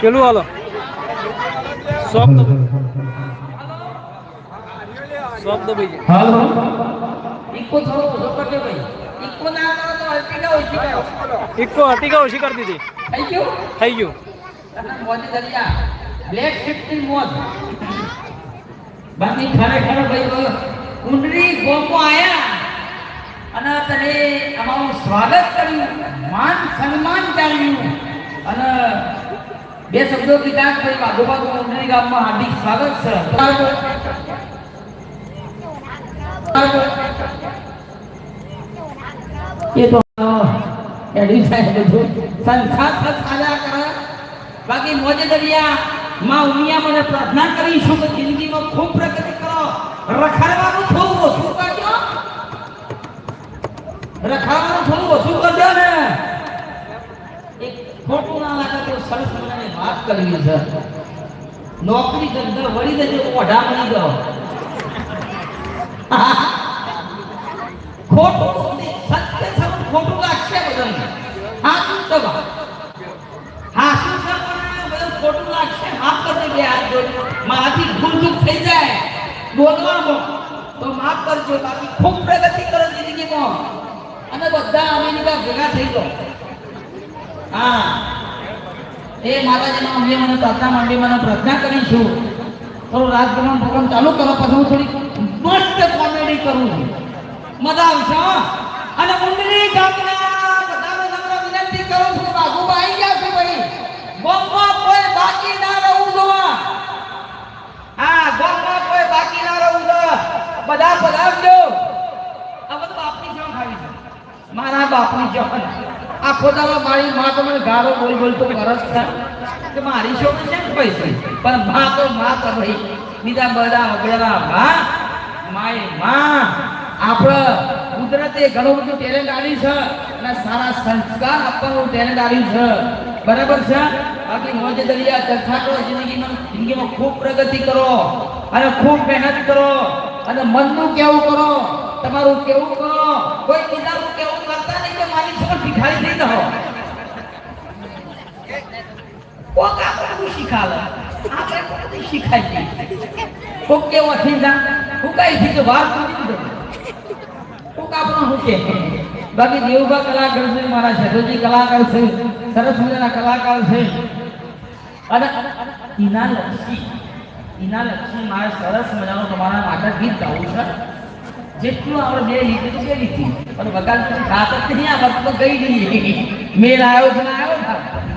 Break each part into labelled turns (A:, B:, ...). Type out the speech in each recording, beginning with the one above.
A: પેલું હાલો. Shop shop દબાઈ જાય
B: હાલો.
C: ઇકો થોડો ઓછો કરજો ભાઈ. ઇકો ના કરો તો અલ્ટીના ઓછી કરો.
A: ઇક્કો અટીકા ઓછી કરી દીધી.
C: થઈ ગયું?
A: થઈ ગયું.
C: મોદી દરિયા બ્લેક ફિફ્ટીન મોદ બાકી ખરેખર ભાઈ કુંડળી ગોમો આયા. અને તને અમારું સ્વાગત કર્યું, માન સન્માન જાણ્યું અને બે શબ્દો કીધા ભાઈ બાજુબાજુ કુંડળી ગામમાં હાર્દિક સ્વાગત છે. એ તો એડી સાહેબ બધું. સંસાર સાજા કરે. બાકી મોજે દરિયા, માં ઉમિયા મને પ્રાર્થના કરીશું કે જિંદગીમાં ખૂબ પ્રગતિ કરો. રખાડવાનું થોડું ઓછું કરજો ખાવાનું થોડું ઓછું કરજો ને. એક ખોટું ના લાગે તો સરસ મજાની વાત કરવી છે. નોકરી ધંધા વળી દેજો ઓઢા મળી ગયો ખોટું સત્ય સમ ખોટું લાગશે બધાને. હા, શું સભા હા, શું બધું ખોટું લાગશે? માફ કરજો કે આ જોડી. મારાથી ભૂલ ચૂક થઈ જાય. બોલવામાં. તો માફ કરજો, બાકી ખૂબ પ્રગતિ કરો જિંદગીમાં. અને બધા અમેરિકા ભેગા થઈ ગયો. હા. એ માતાજીનો અમે મને પ્રાર્થના માંડી, મને પ્રાર્થના કરીશું થોડું રાજકારણ પ્રોગ્રામ ચાલુ કરો, પછી હું થોડી મસ્ત કોમેડી કરું છું. મજા આવશે. અને મુંડલી ગામના બધાને નમ્ર વિનંતી કરું છું કે બાજુમાં આવી ગયા છે ભાઈ ગામમાં કોઈ બાકી ના રહું જોવા હા ગામમાં કોઈ બાકી ના રહું જો બધા પધારજો આ બધું બાપની જેમ ખાવી છે મારા બાપની જવાન આ દાડો મારી મા તો મને ગાળો બોલ બોલ તો કરસ છે કે મારી શોખ છે પૈસે? પણ મા તો મા તો ભાઈ. બીજા બધા વગેરા મા, માય મા. આપણે કુદરતે ઘણું બધું ટેલેન્ટ આવ્યું છે અને સારા સંસ્કાર આપવાનું ટેલેન્ટ આવ્યું છે. બરાબર છે? બાકી મોજ દરિયા ચર્ચા કરો જિંદગીમાં જિંદગીમાં ખૂબ પ્રગતિ કરો અને ખૂબ મહેનત કરો અને મનનું કેવું કરો, તમારું કેવું કરો, કોઈ કે ભિખારી થઈ જાઓ કોક આપણને શીખાવે આપણે કોકને શીખાય કોક કેવો થઈ જા હુકાઈ કઈ થી તો વાત દીધો કોક આપણો હુકે બાકી દેવભા કલાકાર છે મારા શેઠોજી કલાકાર છે સરસ મજાના કલાકાર છે અને ઈના લક્ષી ઈના લક્ષી મારે સરસ મજાનું તમારા નાટક ગીત ગાવું છે જેટલું આપણે બે લીધું તો બે લીધી પણ વગાડ જ નહીં આ વખત ગઈ નહીં. મેળ આવ્યો છે આવ્યો?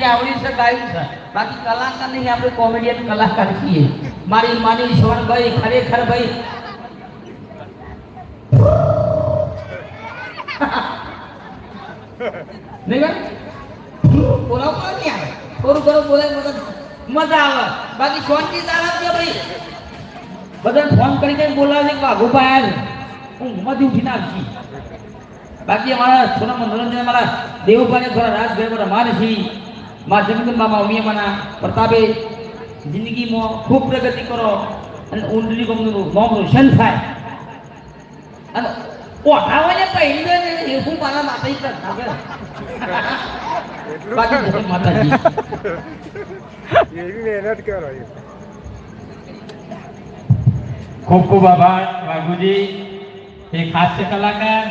C: ગાયું છે. બાકી કલાકાર નહીં, આપણે કોમેડિયન કલાકાર છીએ. મારી માની શવણભાઈ ખરેખર ભાઈ. નહીં ભાઈ? નહીં મજા આવે. બાકી શાંતિ તારા છે ભાઈ. બધાને ફોન કરી કઈ બોલાવે કે વાઘુભાઈ આવ્યા હું ઊંઘમાંથી ઉઠીને આવશી બાકી અમારા થોડા મનોરંજન અમારા દેવુભાઈ થોડા રાજભાઈ બધા મારે છે જમીન જગદન મામા ઉમિયા માના પ્રતાપે જિંદગીમાં ખૂબ પ્રગતિ કરો અને ઊંડલી ગમનું મોમ રોશન થાય. અને ઓઢાવાને પહેલો ને એ હું મારા માતા કરતા કરે. બાકી માતાજી.
B: એવી મહેનત કરો એ.
D: ખૂબ ખૂબ આભાર વાઘુજી. એ હાસ્ય કલાકાર